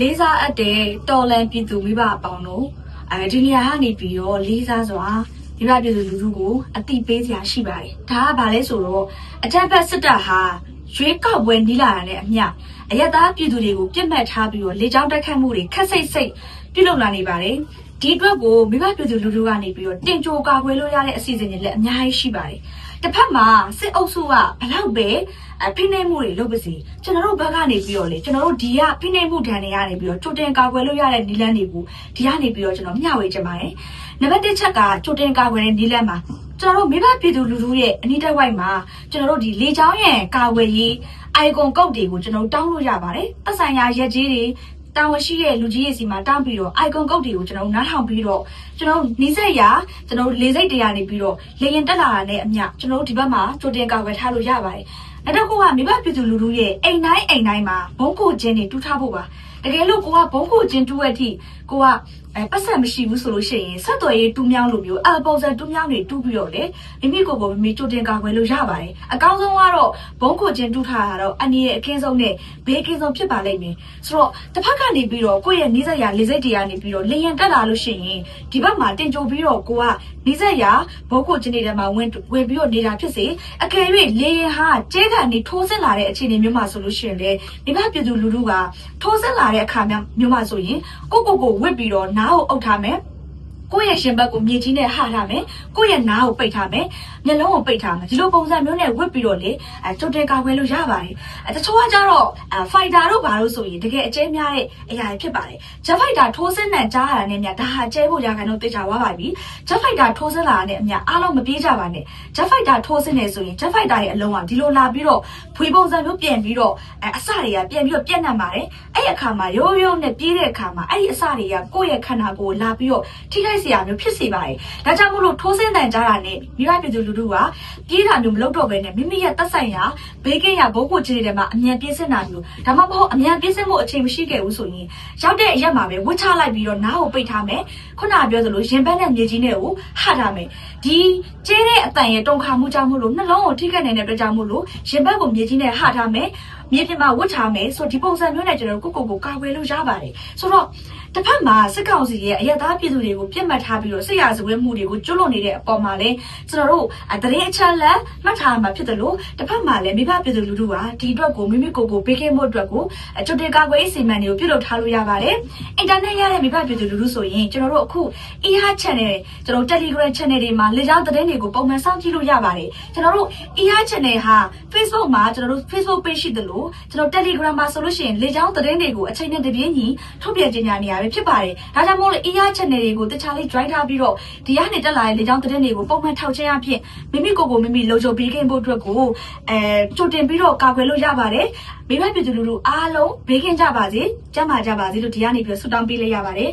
လေးစားအပ်တဲ့တော်လန်ပြည်သူမိဘအပေါင်းတို့အဲဒီနေရာကနေပြီးတော့လေးစားစွာမိဘပြည်သူလူထုကိုအတိပေးစရာရှိပါတယ်ဒါကဘာလဲဆိုတော့အကြမ်းဖက်စစ်တပ်ဟာရွေးကောက်ပွဲနီးလာတာနဲ့အမျှအယက်သားပြည်သူတွေကိုပြစ်မှတ်ထားပြီးတော့လေကြောင်းတက်ခတ်မှုတွေခက်စိတ်စိတ်ပြုလုပ်လာနေပါတယ် ဒီအတွက်ကိုမိဘပြည်သူလူထုကနေပြီးတော့တင်ကြိုကာကွယ်လို့ရတဲ့အစီအစဉ်တွေလည်းအများကြီးရှိပါတယ်တစ်ဖက်မှာစစ်အုပ်စုကဘလောက်ပဲအဖိနှိပ်မှုတွေလုပ်ပါစေကျွန်တော်တို့ဘက်ကနေပြီးတော့လေကျွန်တော်တို့ဒီကဖိနှိပ်မှုဒဏ်တွေကနေပြီးတော့ကြိုတင်ကာကွယ်လို့ရတဲ့နည်းလမ်းတွေကိုဒီကနေပြီးတော့ကျွန်တော်မျှဝေချင်ပါတယ်နံပါတ်1ချက်ကကြိုတင်ကာကွယ်တဲ့နည်းလမ်းမှာကျွန်တော်တို့မိဘပြည်သူလူထုရဲ့အနိဒဝိုက်မှာကျွန်တော်တို့ဒီလေချောင်းရံကာကွယ်ရေး icon ကုတ်တွေကိုကျွန်တော်တို့တောင်းလို့ရပါတယ်သက်ဆိုင်ရာရက်ကြီးတွေ တာဝန်ရှိတဲ့လူကြီးရဲ့စီမှာတောင်းပြီးတော့ icon ကုတ်တွေကိုကျွန်တော်တို့နားထောင်ပြီးတော့ကျွန်တော်တို့နေဆက်ရာကျွန်တော်တို့လေစိတ်တရားနေပြီးတော့လေရင်တက်လာတာနဲ့အမျှကျွန်တော်တို့ဒီဘက်မှာကြိုတင်ကာကွယ်ထားလို့ရပါတယ်နောက်တစ်ခုကမိဘပြည်သူလူထုရဲ့အိမ်တိုင်းအိမ်တိုင်းမှာဘုံကိုချင်းတွေတူးထားဖို့ပါတကယ်လို့ကိုကဘုံကိုချင်းတူးရတဲ့အထိကိုကအဲပတ်စံမရှိဘူးဆိုလို့ရှိရင်ဆက်သွယ်ရေးတူးမြောင်းလိုမျိုးအပုံစံတူးမြောင်းတွေတူးပြီးတော့လေမိမိကိုယ်ကိုမိမိကြိုတင်ကာကွယ်လို့ရပါတယ်အကောင်းဆုံးကတော့ဘုံကိုချင်းတူးထားတာတော့အနည်းရဲ့အခင်းဆုံးနဲ့ဘေးကင်းဆုံးဖြစ်ပါလိမ့်မယ်ဆိုတော့တစ်ဖက်ကနေပြီးတော့ကိုယ့်ရဲ့နေဆက်ရာလေစိတ်တရားနေပြီးတော့လေရင်တက်လာလို့ရှိရင်ဒီဘက်မှာတင်ကြိုပြီးတော့ကိုကနေဆက်ရာဘုံကိုချင်းတွေထဲမှာဝင်ဝင်ပြီးတော့နေတာဖြစ်စေအကယ်၍လေရင်ဟာကျဲကနေထိုးဆင်းလာတဲ့အခြေအနေမျိုးမှာဆိုလို့ရှိရင်လေမိဘပြည်သူလူထုကထိုးဆင်းလာတဲ့အခါမျိုးမှာဆိုရင်ကိုကိုကိုဝစ်ပြီးတော့နားကိုအုပ်ထားမယ် ကိုယ့်ရဲ့ရှင်ဘက်ကိုမြေကြီးနဲ့ဟထားမယ်ကိုယ့်ရဲ့နားကိုပိတ်ထားမယ်မျက်လုံးကိုပိတ်ထားမယ်ဒီလိုပုံစံမျိုးနဲ့ဝစ်ပြီးတော့လေအဲကြိုတင်ကာကွယ်လို့ရပါတယ်အဲတချို့ကကြတော့အဲဖိုက်တာတို့ဘာလို့ဆိုရင်တကယ်အကျဲများတဲ့အရာတွေဖြစ်ပါတယ်ဂျက်ဖိုက်တာထိုးစင်းနဲ့ကြားရတာနဲ့မြဒါဟာကျဲဖို့ရခိုင်တော့သိချသွားပါပြီဂျက်ဖိုက်တာထိုးစင်းလာတာနဲ့အမြအားလုံးမပြေးကြပါနဲ့ဂျက်ဖိုက်တာထိုးစင်းနေဆိုရင်ဂျက်ဖိုက်တာရဲ့အလုံးကဒီလိုလာပြီးတော့ဖွေပုံစံမျိုးပြင်ပြီးတော့အဲအစတွေကပြင်ပြီးတော့ပြက်နှံ့ပါတယ်အဲ့ဒီအခါမှာရိုးရိုးနဲ့ပြေးတဲ့အခါမှာအဲ့ဒီအစတွေကကိုယ့်ရဲ့ခန္ဓာကိုယ်လာပြီးတော့ထိခိုက်စရာမျိုးဖြစ်စေပါတယ်ဒါကြောင့်မို့လို့ထိုးစင်းတန်ကြားတာနဲ့မိဘပြည်သူလူထုကပြေးတာမျိုးမလုပ်တော့ဘဲနဲ့မိမိရဲ့သက်ဆိုင်ရာဘေးကင်းရာဘိုးကိုချင်းတွေထဲမှာအမြန်ပြေးစင်းတာမျိုးဒါမှမဟုတ်အမြန်ပြေးစင်းမှုအချိန်မရှိခဲ့ဘူးဆိုရင်ရောက်တဲ့အရက်မှာပဲဝှချလိုက်ပြီးတော့နားကိုပိတ်ထားမယ်ခုနကပြောသလိုရင်ဘက်နဲ့မြေကြီးနဲ့ကိုဟထားမယ်ဒီကျဲတဲ့အတန်ရဲ့တုံခါမှုကြောင့်မို့လို့နှလုံးကိုထိခိုက်နိုင်တဲ့အတွက်ကြောင့်မို့လို့ရင်ဘက်ကိုမြေကြီးနဲ့ဟထားမယ်မြေပြင်မှာဝှချမယ်ဆိုဒီပုံစံမျိုးနဲ့ကျွန်တော်တို့ကိုကိုကိုကာကွယ်လို့ရပါတယ်ဆိုတော့တစ်ဖက်မှာစစ်ကောင်စီရဲ့အယက်သားပြည်သူတွေကိုပြစ်မှတ်ထားပြီးတော့စစ်ရာဇဝဲမှုတွေကိုကျွလွန်နေတဲ့အပေါ်မှာလည်းကျွန်တော်တို့တရင်အချက်လက်မှတ်ထားမှာဖြစ်တယ်လို့တစ်ဖက်မှာလည်းမိဘပြည်သူလူထုကဒီအတွက်ကိုမိမိကိုယ်ကိုဘေးကင်းဖို့အတွက်ကိုကြိုတင်ကာကွယ်ရေးစီမံတွေကိုပြုလုပ်ထားလို့ရပါတယ်အင်တာနက်ရတဲ့မိဘပြည်သူလူထုဆိုရင်ကျွန်တော်တို့အခု EH channel ကျွန်တော် Telegram channel တွေမှာလေကြောင်းသတင်းတွေကိုပုံမှန်စောင့်ကြည့်လို့ရပါတယ်ကျွန်တော်တို့ EH channel ဟာ Facebook မှာကျွန်တော်တို့ Facebook page ရှိတယ်လို့ကျွန်တော် Telegram မှာဆိုလို့ရှိရင်လေကြောင်းသတင်းတွေကိုအချိန်နဲ့တပြေးညီထုတ်ပြန်ကြေညာနေရပဲဖြစ်ပါတယ်ဒါကြောင့်မို့လို့ EH channel တွေကိုတခြားလေး join ထားပြီးတော့ဒီကနေတက်လာတဲ့လေကြောင်းသတင်းတွေကိုပုံမှန်ထောက်ချင်အဖြစ်မိမိကိုယ်ကိုမိမိလုံခြုံပေးခင်ဖို့အတွက်ကိုအဲကြိုတင်ပြီးတော့ကာကွယ်လို့ရပါတယ်မိဘပြည်သူလူထုအားလုံးဘေးကင်းကြပါစေကျန်းမာကြပါစေလို့ဒီကနေပြီးတော့ဆုတောင်းပေးလိုက်ရပါတယ်